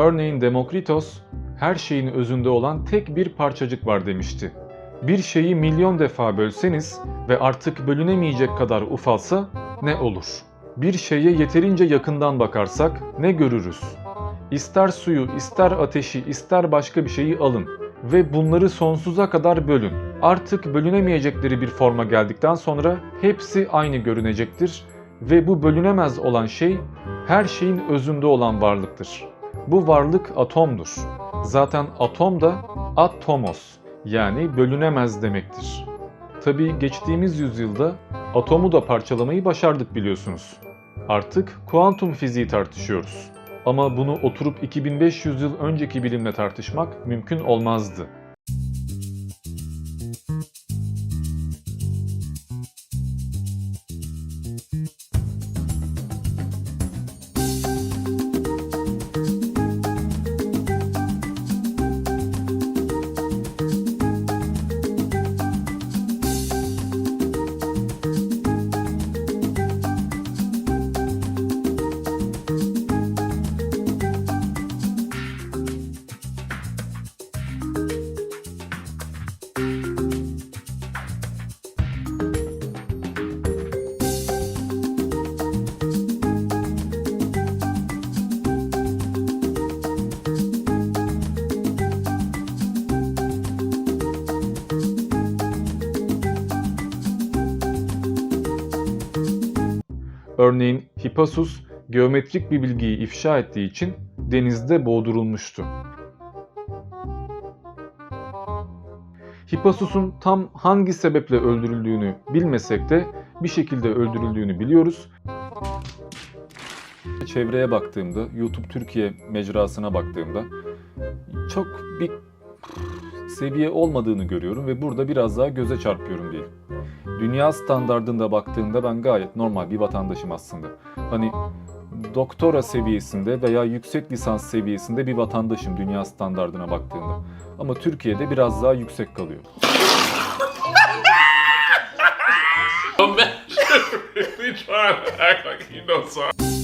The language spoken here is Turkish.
Örneğin Demokritos, her şeyin özünde olan tek bir parçacık var demişti. Bir şeyi milyon defa bölseniz ve artık bölünemeyecek kadar ufalsa ne olur? Bir şeye yeterince yakından bakarsak ne görürüz? İster suyu, ister ateşi, ister başka bir şeyi alın ve bunları sonsuza kadar bölün. Artık bölünemeyecekleri bir forma geldikten sonra hepsi aynı görünecektir ve bu bölünemez olan şey her şeyin özünde olan varlıktır. Bu varlık atomdur. Zaten atom da atomos yani bölünemez demektir. Tabi geçtiğimiz yüzyılda atomu da parçalamayı başardık biliyorsunuz. Artık kuantum fiziği tartışıyoruz. Ama bunu oturup 2500 yıl önceki bilimle tartışmak mümkün olmazdı. Örneğin Hippasus geometrik bir bilgiyi ifşa ettiği için denizde boğdurulmuştu. Hippasus'un tam hangi sebeple öldürüldüğünü bilmesek de bir şekilde öldürüldüğünü biliyoruz. Çevreye baktığımda, YouTube Türkiye mecrasına baktığımda çok bir seviye olmadığını görüyorum ve burada biraz daha göze çarpıyorum diyelim. Dünya standardında baktığında ben gayet normal bir vatandaşım aslında. Hani doktora seviyesinde veya yüksek lisans seviyesinde bir vatandaşım dünya standardına baktığında. Ama Türkiye'de biraz daha yüksek kalıyor. I'm act like he knows.